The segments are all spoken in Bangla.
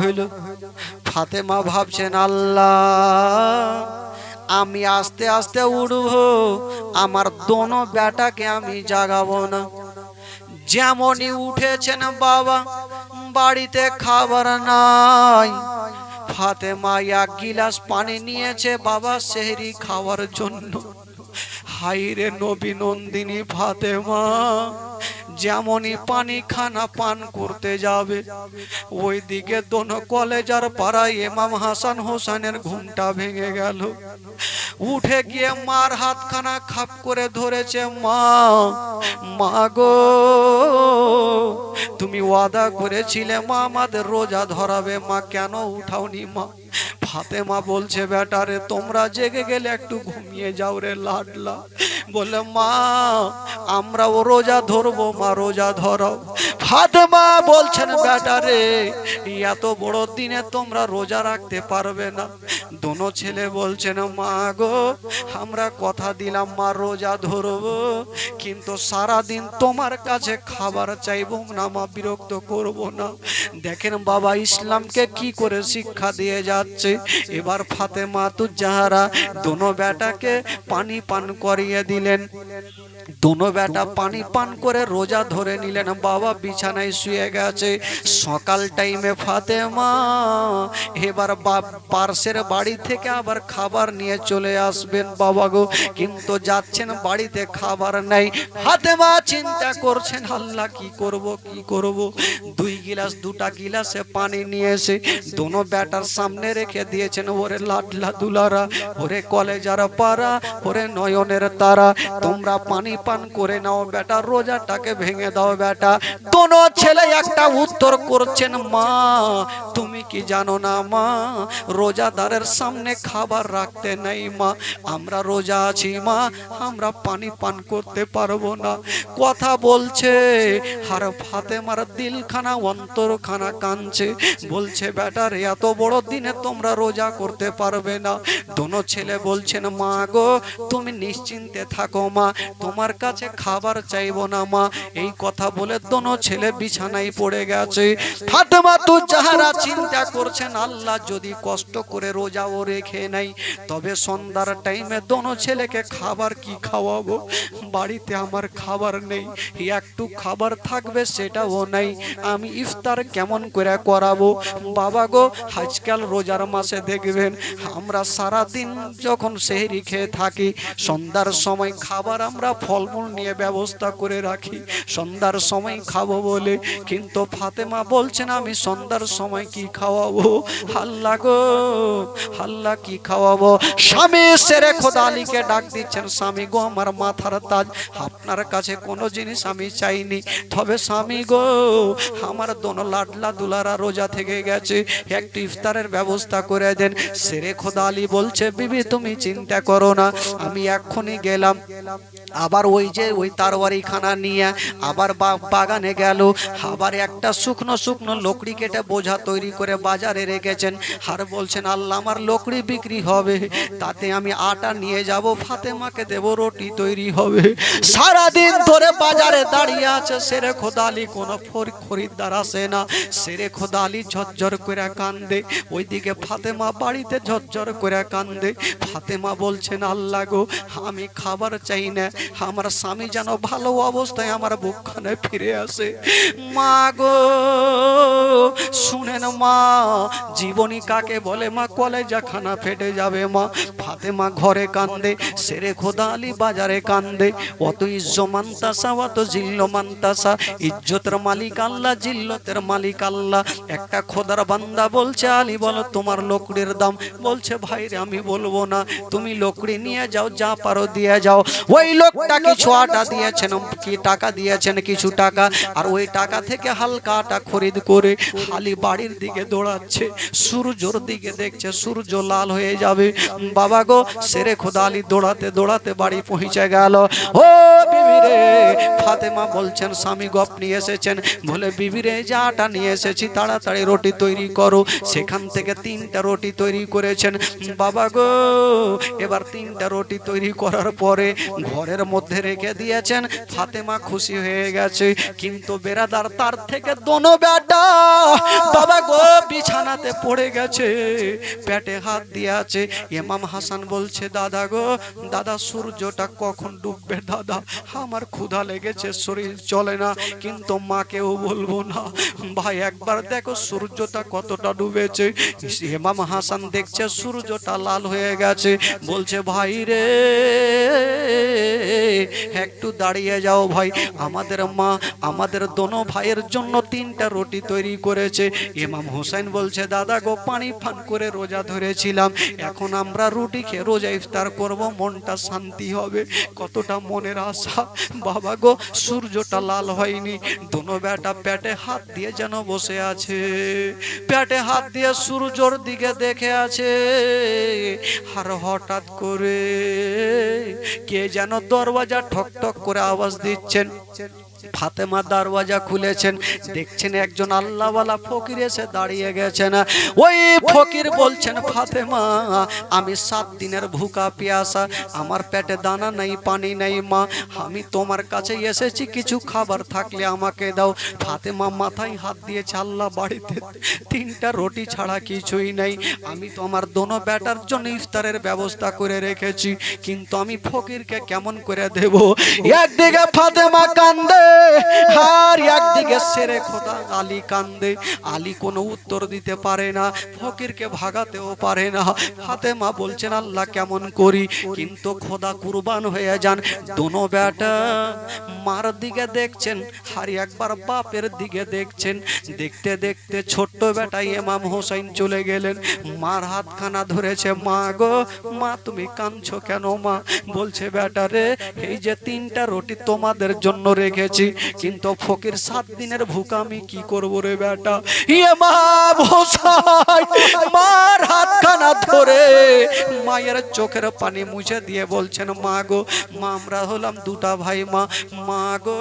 হইল। ফাতেমা ভাবছেন, আল্লাহ, আমি আস্তে আস্তে উড়ব, আমার দোনো বেটাকে আমি জাগাবো না। যেমনই উঠেছেন বাবা, বাড়িতে খাবার নাই। ফাতেমা এক গিলাস পানি নিয়েছে বাবা সেহরি খাওয়ার জন্য। হাইরে নবী নন্দিনী ফাতেমা যেমনই পানি খানা পান করতে যাবে। ওইদিকে দোনো কলেজার পাড়ায় এমাম হাসান হোসেনের ঘুমটা ভেঙে গেল। উঠে গিয়ে মার হাতখানা খাপ করে ধরেছে মা মা গো তুমি ওয়াদা করেছিলে মা আমাদের রোজা ধরাবে মা কেন উঠাওনি মা? ফাতেমা বলছে বেটারে তোমরা জেগে গেলে একটু ঘুমিয়ে যাও রে লাডলা। বলে, মা, আমরা ও রোজা ধরবো, মা রোজা ধরাও। ফাতেমা বলছেন, বেটা রে, এত বড় দিনে তোমরা রোজা রাখতে পারবে না। দোনো ছেলে বলছেন, মা গো, আমরা কথা দিলাম, মা রোজা ধরবো, কিন্তু সারা দিন তোমার কাছে খাবার চাইব না, মা বিরক্ত করব না। দেখেন বাবা ইসলামকে কি করে শিক্ষা দিয়ে যাচ্ছে। এবার ফাতেমা তু যাহারা দোনো বেটাকে পানি পান করিয়ে দিলেন। দোনো বেটা পানি পান করে রোজা ধরে নিলেন। বাবা বিছানায় শুয়ে গেছে। সকাল টাইমে ফাতেমা এবার পার্শ্বের বাড়ি থেকে আবার খাবার নিয়ে চলে আসবেন বাবা গো। কিন্তু যাচ্ছেন বাড়িতে খাবার নাই। ফাতেমা চিন্তা করছেন, আল্লাহ কি করব কি করব? দুই গিলাস, দুটা গিলাসে পানি নিয়ে এসে দোনো ব্যাটার সামনে রেখে দিয়েছেন। ওরে লাডলা দুলারা, ওরে কলেজারা পাড়া, ওরে নয়নের তারা, তোমরা পানি পান করে নাও বেটা, রোজাটাকে ভেঙে দাও বেটা। দোনো ছেলে একটা উত্তর করছেন, মা তুমি কি জানো না মা? রোজাদারের সামনে খাবার রাখতে নেই মা। আমরা রোজা আছি মা, আমরা পানি পান করতে পারব না। কথা বলছে, আর ফাতেমার দিলখানা অন্তরখানা কাঁদছে। বলছে বেটার এত বড় দিনে তোমরা রোজা করতে পারবে না। দোনো ছেলে বলছেন, মা গো, তুমি নিশ্চিন্তে থাকো মা। তোমার কাছে খাবার চাইব না মা। এই কথা বলে দোনো ছেলে বিছানায় পড়ে গেছে। ফাতেমা তো যাহারা চিন্তা করছেন, আল্লাহ যদি কষ্ট করে রোজাও রেখে নাই তবে সন্ধ্যার টাইমে দোনো ছেলেকে খাবার কি খাওয়াবো? বাড়িতে আমার খাবার নেই, একটু খাবার থাকবে সেটাও নাই, আমি ইফতার কেমন করে করাবো? বাবা গো, আজকাল রোজার মাসে দেখবেন, আমরা সারা দিন যখন সেহরি খেয়ে থাকি, সন্ধ্যার সময় খাবার আমরা ফলমূল নিয়ে ব্যবস্থা করে রাখি, সন্ধ্যার সময় খাব বলে, কিন্তু ফাতেমা বলছেন, আমি সন্ধ্যার সময় কি খাওয়াবো? আল্লাহ গো আল্লাহ কি খাওয়াবো? স্বামী সেরে খোদা আলীকে ডাক দিচ্ছেন, স্বামী গো, আমার মাথার তাজ, আপনার কাছে কোনো জিনিস আমি চাইনি। তবে স্বামী গো, আমার দোনো লাডলা দুলারা রোজা থেকে গেছে, একটু ইফতারের ব্যবস্থা করে দেন। সেরে খোদা আলী বলছে, বিবি, তুমি চিন্তা করো না, আমি এক্ষুনি গেলাম। আবার ওই যে ওই তারওয়ারি খানা নিয়ে আবার বাগানে গেল। আবার একটা শুকনো শুকনো লকড়ি কেটে বোঝা তৈরি করে বাজারে রেখেছেন। আর বলছেন, আল্লাহ, আমার লকড়ি বিক্রি হবে। তাতে আমি আটা নিয়ে যাব, ফাতেমাকে দেব, রুটি তৈরি হবে। সারাদিন ধরে বাজারে দাঁড়িয়ে আছে, সেরে খোদালি কোনো খরিদ্দার আসে না। সেরে খোদালি ঝরঝর করে কান্দে। ওইদিকে ফাতেমা বাড়িতে ঝরঝর করে কান্দে। ফাতেমা বলছেন, আল্লাহ গো, আমি খাবার চাই না। আমার স্বামী যেন ভালো অবস্থায় আমার বুকখানে ফিরে আসে। মা গো, শুনেন মা, জীবনী কাকে বলে? মা কলেজা খানা ফেটে যাবে মা। ফাতেমা ঘরে কান্দে, সেরে খোদা আলী বাজারে কান্দে। অত ইজ্জ মান্তাসা অত জিল্ল মান্তাসা ইজ্জতের মালিক আল্লাহ, জিল্লতের মালিক আল্লাহ। একটা খোদার বান্দা বলছে, আলী, বলো তোমার লোকড়ির দাম। বলছে, ভাইরে, আমি বলব না। তুমি লোকড়ি নিয়ে যাও, যা পারো দিয়ে যাও। ওই লোকটা কিছু আটা দিয়েছেন কি টাকা দিয়েছেন কিছু টাকা? আর ওই টাকা থেকে হালকা আটা খরিদ করে খালি বাড়ির দিকে দৌড়াচ্ছে সূর্যর দিকে দেখছে সূর্য লাল হয়ে যাবে। বাবা গো সেরে খোদা আলী দৌড়াতে দৌড়াতে বাড়ি পৌঁছে গেল। ও বিবি রে ফাতেমা বলছেন, স্বামী গপ নিয়ে এসেছেন। বলে, বিবিরে যাটা নিয়ে এসেছি, তাড়াতাড়ি রুটি তৈরি করো। সেখান থেকে তিনটা রুটি তৈরি করেছেন। বাবা গো, এবার তিনটা রুটি তৈরি করার পরে ঘরের মধ্যে রেখে দিয়েছেন। ফাতেমা খুশি হয়ে গেছে। কিন্তু বেরাদার তার থেকে দোনো বেটা বাবা গো বিছানাতে পড়ে গেছে, পেটে হাত দিয়ে আছে ইমাম হাসান বলছে, দাদা গো, দাদা, সূর্যটা কখন ডুববে দাদা? আমার ক্ষুধা লেগেছে, শরীর চলে না, কিন্তু মাকেও বলব না। ভাই, একবার দেখো সূর্যটা কতটা ডুবেছে। ইমাম হাসান দেখছে সূর্যটা লাল হয়ে গেছে, বলছে, ভাই রে, একটু দাঁড়িয়ে যাও ভাই। আমাদের মা, আমাদের দোনো ভাইয়ের জন্য তিনটা রুটি তৈরি করেছে। ইমাম হোসেন বলছে দাদা গো, পানি ফান করে রোজা ধরেছিলাম। এখন আমরা রুটি খেয়ে রোজা ইফতার করব, মনটা শান্তি হবে। কতটা মনের আশা। বাবা গো, সূর্যটা লাল হয়নি। দোনো বেটা পেটে হাত দিয়ে যেন বসে আছে। পেটে হাত দিয়ে সূর্যর দিকে দেখে আছে। আর হঠাৎ করে কে যেন দরওয়াজা ঠক ঠক করে আওয়াজ দিচ্ছেন। ফাতেমা দরওয়াজা খুলেছেন, দেখছেন একজন আল্লাহওয়ালা ফকির এসে দাঁড়িয়ে গেছেন। ওই ফকির বলছেন, ফাতেমা, আমি সাত দিনের ভুকা পিয়াসা, আমার পেটে দানা নেই, পানি নেই, মা, আমি তোমার কাছে এসেছি, কিছু খাবার থাকলে আমাকে দাও। ফাতেমা মাথায় হাত দিয়েছে, আল্লাহ বাড়িতে তিনটা রুটি ছাড়া কিছুই নেই, আমি তো আমার দোনো বেটার জন্য ইফতারের ব্যবস্থা করে রেখেছি, কিন্তু আমি ফকিরকে কেমন করে দেব? একদিকে ফাতেমা কান্দে আর একদিকে সেরে খোদা আলী কান্দে আলী কোনো উত্তর দিতে পারে না ফকিরকে ভাগাতেও পারে না ফাতেমা বলছেন আল্লাহ কেমন করি কিন্তু খোদা কুরবান হয়ে যান দোনো বেটা মার দিকে দেখছেন আর একবার বাপের দিকে দেখছেন দেখতে দেখতে ছোট্ট বেটা ইমাম হোসেন চলে গেলেন মার হাতখানা ধরেছে মা গো মা তুমি কাঁদছো কেন মা বলছে বেটা রে এই যে তিনটা রুটি তোমাদের জন্য রেখেছি কিন্তু ফকির সাত দিনের ভুকা আমি কি করব রে বেটা? ইমাম হোসেন মার হাতখানা ধরে মায়ের চোখের পানি মুছে দিয়ে বলছেন, মা গো, মা, আমরা হলাম দুটা ভাই মা। মা গো,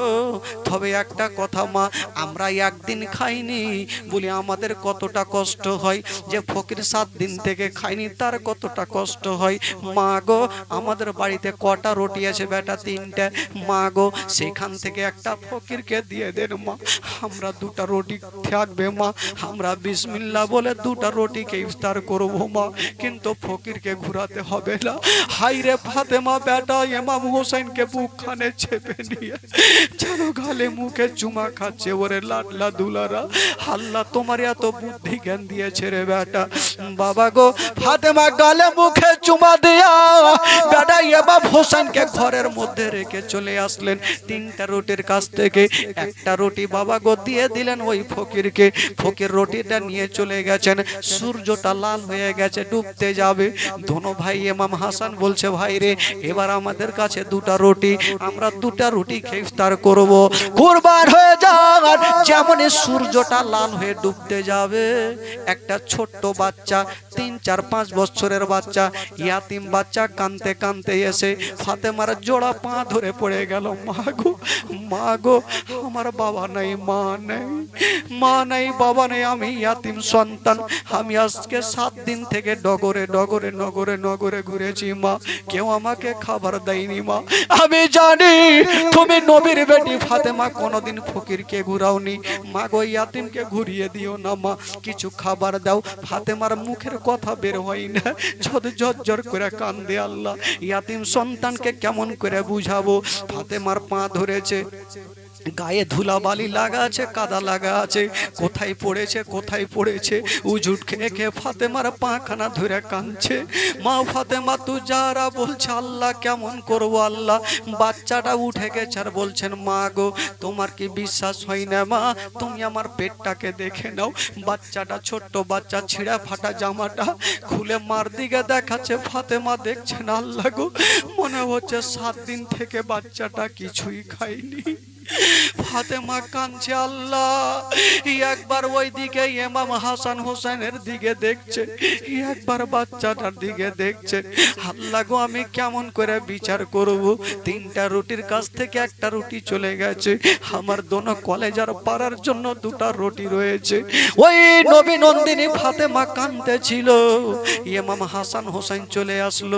তবে একটা কথা মা, আমরা একদিন খাইনি। বলি, আমাদের কতটা কষ্ট হয় যে ফকির সাত দিন থেকে খাইনি, তার কতটা কষ্ট হয়? মা গো, আমাদের বাড়িতে কটা রুটি আছে বেটা, তিনটে। মা গো, সেখান থেকে একটা ফকিরকে দিয়ে দেন মা। আমরা দুটা রুটি থাকবে মা। আমরা বিসমিল্লা বলে দুটা রুটিকে ইফতার করব মা। কিন্তু ফকিরকে ঘুরাতে হবে না। হাই রে ফাতেমা বেটা এমাম হোসেনকে বুকখানে চেপে নিয়ে। যেন গালে মুখে চুমা খাচ্ছে ওরে লাডলা দুলারা। আল্লাহ তোমার এত বুদ্ধি জ্ঞান দিয়েছে রে বেটা। বাবা গো, ফাতেমা গালে মুখে চুমা দেয়া বেটা এমাম হোসেনকে ঘরের মধ্যে রেখে চলে আসলেন। তিনটা রুটির কাছ থেকে একটা রুটি বাবা গো দিয়ে দিলেন ওই ফকিরকে। ফকির রুটিটা নিয়ে চলে গেছেন। সূর্যটা লাল হয়ে গেছে, ডুবতে যাবে। দোনো ভাই এমাম হাসান বলছে, ভাই রে, এবার আমাদের কাছে দুটা রুটি, আমরা দুটা রুটি খেয়ে ইফতার করব। কুরবান হয়ে যান যেমন সূর্যটা লাল হয়ে ডুবতে যাবে, একটা ছোট্ট বাচ্চা, তিন, চার, পাঁচ বছরের বাচ্চা, ইয়াতিম বাচ্চা কানতে কানতে এসে ফাতেমার জোড়া পা ধরে পড়ে গেল, মা গো মা গো আমার বাবা নাই, মা নেই। মা নাই, বাবা নেই, আমি ইয়াতিম সন্তান। আমি আজকে সাত দিন থেকে ডগরে ডগরে, নগরে নগরে ঘুরেছি, মা। কেউ আমাকে খাবার দেয়নি, মা। আমি জানি তুমি নবীর বেটি ফাতেমা কোনোদিন ফকিরকে ঘুরাওনি। মা গো, ইয়াতিমকে ঘুরিয়ে দিও না, মা। কিছু খাবার দাও। ফাতেমার মুখের কথা বের হয় না। ঝদ ঝরঝর করে কান্দে আল্লাহ। ইয়াতিম সন্তানকে কেমন করে বুঝাবো? ফাতেমার পা ধরেছে। গায়ে ধুলাবালি লাগা আছে কাদা লাগা আছে কোথায় পড়েছে কোথায় পড়েছে? উজুট খেয়ে খেয়ে ফাতেমার পাখানা ধরে কাঁদছে। মা ফাতেমা তু যারা বলছে, আল্লাহ কেমন করব আল্লাহ? বাচ্চাটা উঠে গেছে আর বলছেন, মা গো, তোমার কি বিশ্বাস হয় না মা? তুমি আমার পেটটাকে দেখে নাও। বাচ্চাটা ছোট্ট বাচ্চা ছিঁড়া ফাটা জামাটা খুলে মার দিকে দেখাচ্ছে। ফাতেমা দেখছেন, আল্লাহ গো, মনে হচ্ছে সাত দিন থেকে বাচ্চাটা কিছুই খায়নি। ফাতেমা কাঁদছে, আল্লাহ। একবার ওই দিকে ইমাম হাসান হোসেনের দিকে দেখছে, একবার বাচ্চাটার দিকে দেখছে। আল্লাহ গো, আমি কেমন করে বিচার করব? তিনটা রুটির কাছ থেকে একটা রুটি চলে গেছে। আমার দোনো কলেজার পাড়ার জন্য দুটা রুটি রয়েছে। ওই নবী নন্দিনী ফাতেমা কাঁদতে ছিল। ইমাম হাসান হোসেন চলে আসলো।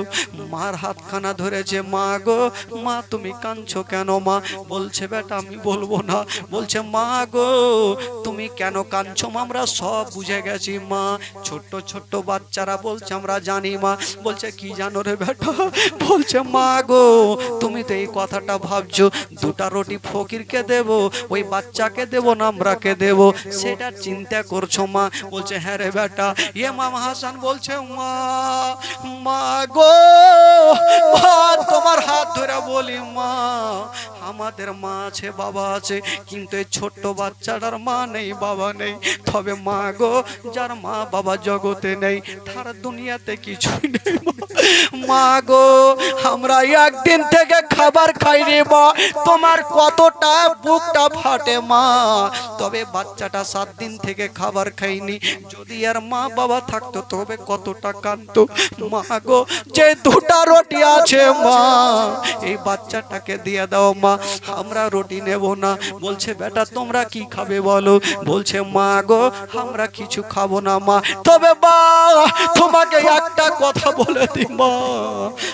মার হাতখানা ধরেছে, মা গো, মা, তুমি কাঁদছো কেন, মা? বলছে, বেটা, আমি বলব না। বলছে, মা গো, তুমি কেন কাঁদছো? মা? আমরা সব বুঝে গেছি, মা। ছোট্ট ছোট্ট বাচ্চারা বলছে, আমরা জানি, মা। বলছে, কি জানো রে বেটা? বলছে, মা গো, তুমি তো এই কথাটা ভাবছ। দুটা রুটি ফকিরকে দেব, ওই বাচ্চাকে দেব না আমরাকে দেব? সেটা চিন্তা করছ, মা? বলছে হ্যাঁ রে বেটা। ইয়ে মামা হাসান বলছে, মা মা গো তোমার হাত ধরে বলি, মা। আমাদের মা আছে, বাবা আছে, কিন্তু এই ছোট্ট বাচ্চাটার মা নেই, বাবা নেই। তবে মা গো, যার মা বাবা জগতে নেই, তার দুনিয়াতে কিছুই নেই, মা। গো, আমরা একদিন থেকে খাবার খাইনি মা। তোমার কতটা বুকটা ফাটে, মা। তবে বাচ্চাটা সাত দিন থেকে খাবার খাইনি। যদি আর মা বাবা থাকতো, তবে কতটা কান্ত মা গো, যে দুটা রুটি আছে, মা, এই বাচ্চাটাকে দিয়ে দাও, মা। আমরা রুটি নেব না। বলছে, বেটা, তোমরা কি খাবে বলো? বলছে, মা গো, আমরা কিছু খাব না, মা। তবে মা, তোমাকে একটা কথা বলে দি মা।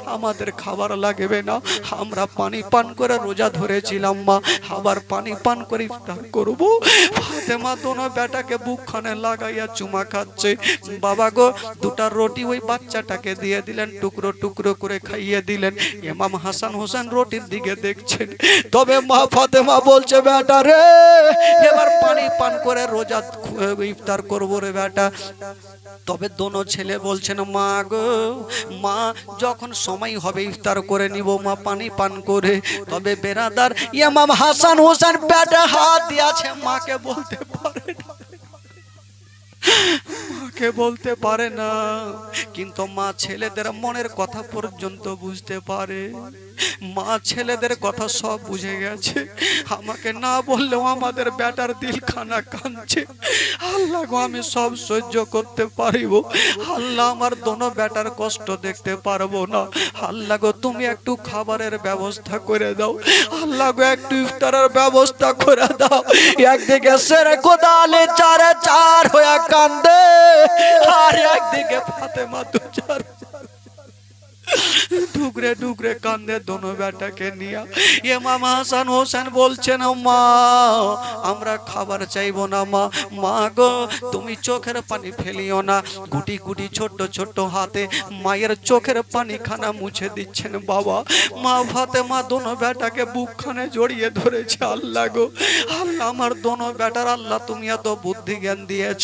আমাদের খাবার লাগবে না। আমরা পানি পান করে রোজা ধরেছিলাম, মা। আবার পানি পান করে ইফতার করব। ফাতেমা দোনো বেটাকে বুকখানে লাগাইয়া চুমা খাচ্ছে। বাবা গো, দুটা রুটি ওই বাচ্চাটাকে দিয়ে দিলেন, টুকরো টুকরো করে খাইয়ে দিলেন। ইমাম হাসান হোসেন রুটির দিকে দেখছেন। তবে মা ফাতেমা বলছে, বেটা রে, এবার পানি পান করে রোজা ইফতার করব রে বেটা। তবে দোনো ছেলে বলছেন মা গো, মা, যখন সময় হবে ইফতার করে নিব, মা, পানি পান করে। তবে বেরাদার ইমাম হাসান হোসেন বেটা হাত দিয়েছে, মাকে বলতে পারে মাকে বলতে পারে না, কিন্তু মা ছেলেদের মনের কথা পর্যন্ত বুঝতে পারে। মা ছেলেদের কথা সব বুঝে গেছে। আমাকে না বললেও আমাদের বেটার দিল খানা কাঁদছে। আল্লাহ গো, আমি সব সহ্য করতে পারিব। আল্লাহ আমার দোনো বেটার কষ্ট দেখতে পারব না। আল্লাহ গো, তুমি একটু খাবারের ব্যবস্থা করে দাও। আল্লাহ গো, একটু ইফতারের ব্যবস্থা করে দাও। একদিকে সেরে কোদালে চারে চার হয়ে কান্দে, আর একদিকে ফাতেমা দু চার ডুগরে ডুগরে কান্দে দোনো বেটাকে নিয়ে। এ মামা হাসান হোসেন বলছেন মা, আমরা খাবার চাইব না, মা। মা গো, তুমি চোখের পানি ফেলিও না। গুটি গুটি ছোট্ট ছোট্ট হাতে মায়ের চোখের পানি খানা মুছে দিচ্ছেন বাবা। মা ভাতে মা দোনো বেটাকে বুকখানে জড়িয়ে ধরেছে, আল্লাহ গো, আল্লাহ আমার দোনো বেটার, আল্লাহ তুমি এত বুদ্ধি জ্ঞান দিয়েছ।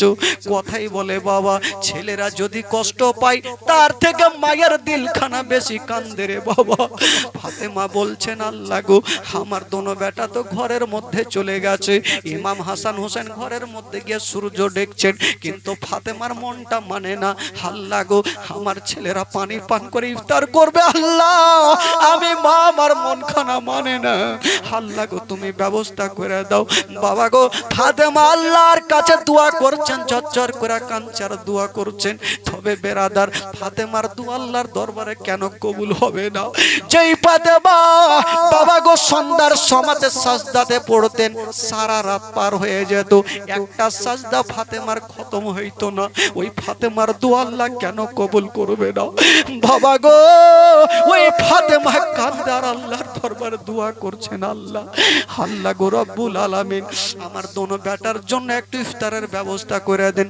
কথাই বলে বাবা, ছেলেরা যদি কষ্ট পায়, তার থেকে মায়ের দিলখানা বেশি কান্দে রে বাবা। ফাতেমা বলছেন, আল্লাহ গো, আমার দোনো বেটা তো ঘরের মধ্যে চলে গেছে। ইমাম হাসান হোসেন ঘরের মধ্যে গিয়ে সূর্য দেখছেন, কিন্তু ফাতেমার মনটা মানে না, আল্লাহ গো, আমার ছেলেরা পানি পান করে ইফতার করবে, আল্লাহ! আমি মা, আমার মন খানা মানে না। আল্লাহ গো, তুমি ব্যবস্থা করে দাও। বাবা গো, ফাতেমা আল্লাহর কাছে দোয়া করছেন চচ্চর করে কাঞ্চার দোয়া করছেন। তবে বেরাদার, ফাতেমার দোয়া আল্লাহর দরবারে কেন কবুল হবে না? যেই ফাতেমা বাবা গো সন্ধ্যার সমাজে সাজদাতে পড়তেন, সারা রাত পার হয়ে যেত। একটা সাজদা ফাতেমার খতম হইতো না। ওই ফাতেমার দোয়া আল্লাহ কেন কবুল করবে না? বাবা গো, ওই ফাতেমা কান্দার আল্লাহর দরবারে দোয়া করছেন আল্লাহ। আল্লাহ গো রব্বুল আলামিন, আমার দোনো বেটার জন্য একটু ইফতারের ব্যবস্থা করে দেন।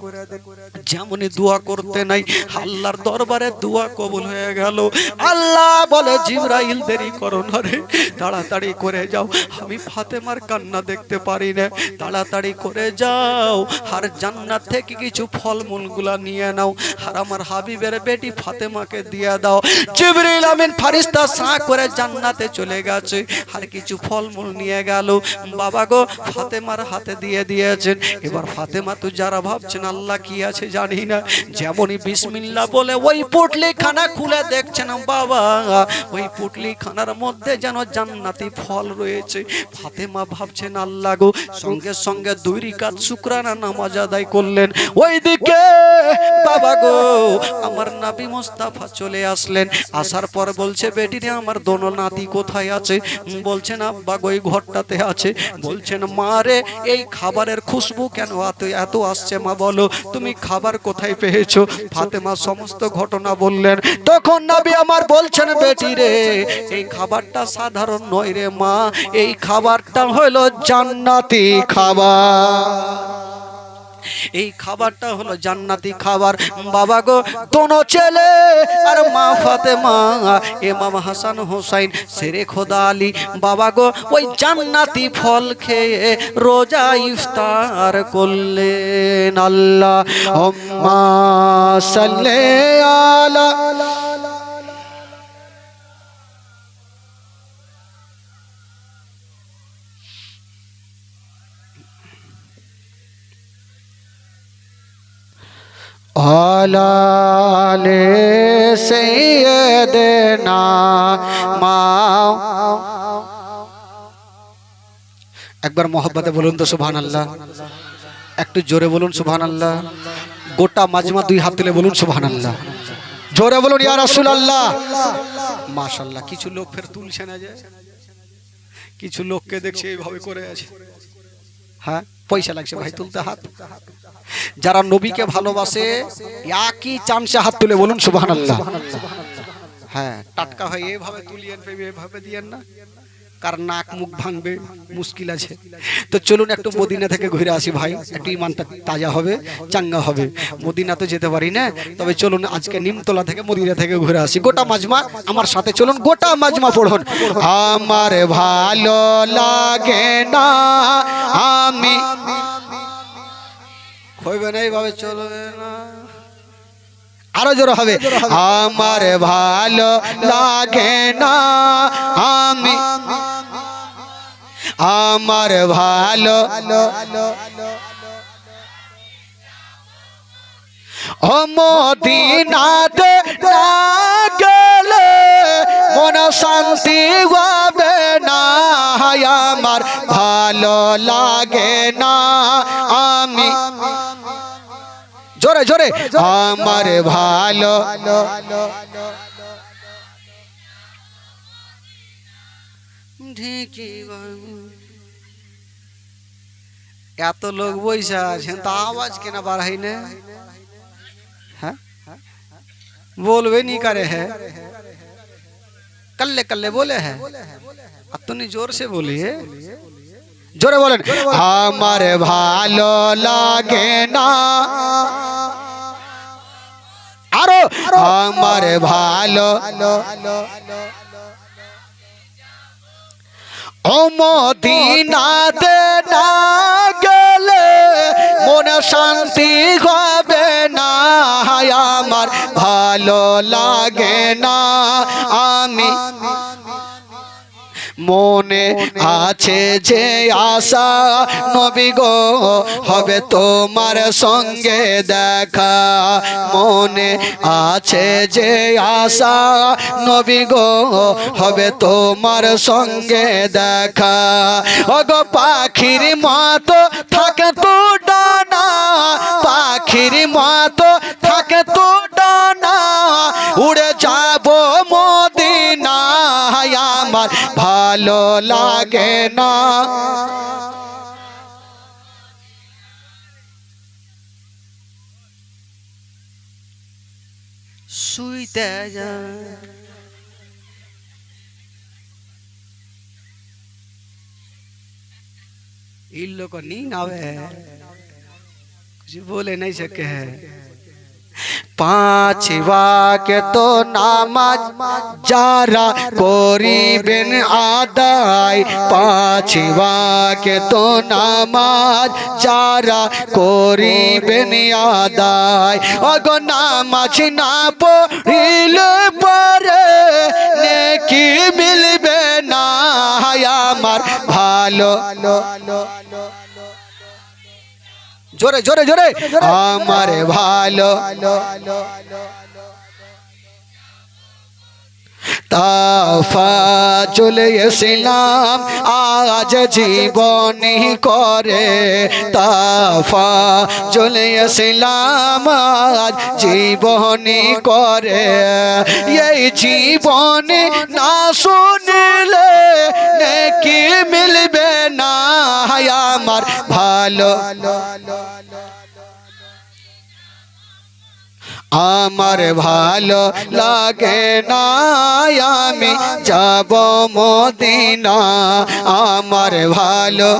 যেমনই দোয়া করতে নাই, আল্লাহর দরবারে দোয়া কবুল হয়ে গেল। আল্লাহ বলে, জিব্রাইল দেরি করো না রে, তাড়াতাড়ি করে যাও। আমি ফাতেমার কান্না দেখতে পারি না। তাড়াতাড়ি করে যাও। আর জান্নাত থেকে কিছু ফলমূলগুলা নিয়ে নাও। আর আমার হাবিবের বেটি ফাতেমাকে দিয়ে দাও। জিবরিল আমিন ফারিস্তা সা করে জান্নাতে চলে গেছে। আর কিছু ফলমূল নিয়ে গেল। বাবা গো, ফাতেমার হাতে দিয়ে দিয়েছেন। এবার ফাতেমা তো যারা ভাবছেন, আল্লাহ কি আছে জানি না। যেমনই বিসমিল্লা বলে, ওই পুটলি খানা খুলে দেখছেন বাবা, ওই পুটলি খানার মধ্যে যেন জান্নাতি ফল রয়েছে। ফাতেমা ভাবছেন, আল্লাহ গো, সঙ্গে সঙ্গে দুই রিকাত শুক্রানা নামাজ আদায় করলেন। ওইদিকে, বাবা গো, আমার নাবি মোস্তাফা চলে আসলেন। আসার পর বলছে, বেটি রে, আমার দোনো নাতি কোথায় আছে? বলছেন, আব্বা গো, এই ঘরটাতে আছে। বলছেন, মা রে, এই খাবারের খুশবু কেন এত এত আসছে মা বলো? তুমি খাবার কোথায় পেয়েছ? ফাতেমা সমস্ত ঘটনা বললেন। তখন নাবি আমার বলছেন, বেটি রে, এই খাবারটা সাধারণ নয় রে মা, এই খাবারটা হলো জান্নাতি খাবার। এই খাবারটা হলো জান্নাতি খাবার। বাবা গো, দোনো ছেলে আর মা ফাতেমা এমাম হাসান হোসাইন সেরে খোদা আলী। বাবা গো, ওই জান্নাতি ফল খেয়ে রোজা ইফতার করলেন আল্লাহ। সাল্লে আলা আলালে সৈয়দনা মা একবার মোহাব্বতে বলুন তো সুবহান আল্লাহ একটু জোরে বলুন সুবহান আল্লাহ গোটা মাজমা দুই হাত তুলে বলুন সুবহান আল্লাহ জোরে বলুন, ইয়া রাসূল আল্লাহ মাশাল্লাহ কিছু লোক ফের তুলছে না যে। কিছু লোককে দেখছে এইভাবে করে আছে। হ্যাঁ পয়সা লাগছে ভাই, তুলতে হাত। যারা নবীকে ভালোবাসে, একই চামচে হাত তুলে বলুন সুবহান আল্লাহ হ্যাঁ টাটকা হয়, এভাবে তুলিয়েন পেবে এভাবে দিয়েন না। কার নাক মুখ ভাঙবে, মুশকিল আছে। তো চলুন একটু মদিনা থেকে ঘুরে আসি ভাই, একটু ইমানটা তাজা হবে, চাঙ্গা হবে। মদিনা তো যেতে পারি না, তবে চলুন আজকে নিমতলা থেকে মদিনা থেকে ঘুরে আসি। গোটা মাজমা আমার সাথে, চলুন গোটা মাজমা পড়ুন। আমার ভালো লাগে না, আমি না এইভাবে চলবে না। আরও জোর হবে। আমার ভালো লাগে না আমি আমার ভালো ও মদিনাতে না গেলে মন শান্তি হবে না। আমার ভালো লাগে না আমি জোরে জোরে আমার ভালো এত লোক বইসা আছেন তা আওয়াজ কেনা বাড়াই না হ্যাঁ बोलवे नहीं करे है कल्ले कल्ले बोले है अब तो नहीं जोर से बोलिए জোরে বলেন আমার ভালো লাগে না। আরও আমার ভালো ও মদিনাতে না গেলে মনে শান্তি হবে না। আমার ভালো লাগে না। আমি মনে আছে যে আশা নবী গো হবে তোমার সঙ্গে দেখা। মনে আছে যে আশা নবী গো হবে তোমার সঙ্গে দেখা। ওগো পাখির মতো থাকে তো ডানা পাখির মতো থাকে তো ডানা। উড়ে যাব মদিনায় আমার ভালো লাগে না শুইতে যা इन लोग को नींद आवे है कुछ बोले नहीं सके है পাঁচ ওয়াকে তো নামাজ যারা করিবেন আদায়, পাঁচ ওয়াকে তো নামাজ যারা করিবেন আদায়। অগ নামাজ না পড়িলে পরে নেকি মিলবে না। আমার ভালো। জোরে জোরে জোরে। আমার ভালো। তাফা চলে এসেলাম আজ জীবনী করে। তাফা চলে এসেলাম আজ জীবনী করে। এই জীবনে না শুনিলে নাকি মিলবে? আমার ভালো। আমার ভালো লাগে না আমি যাব মদিনা। আমার ভালো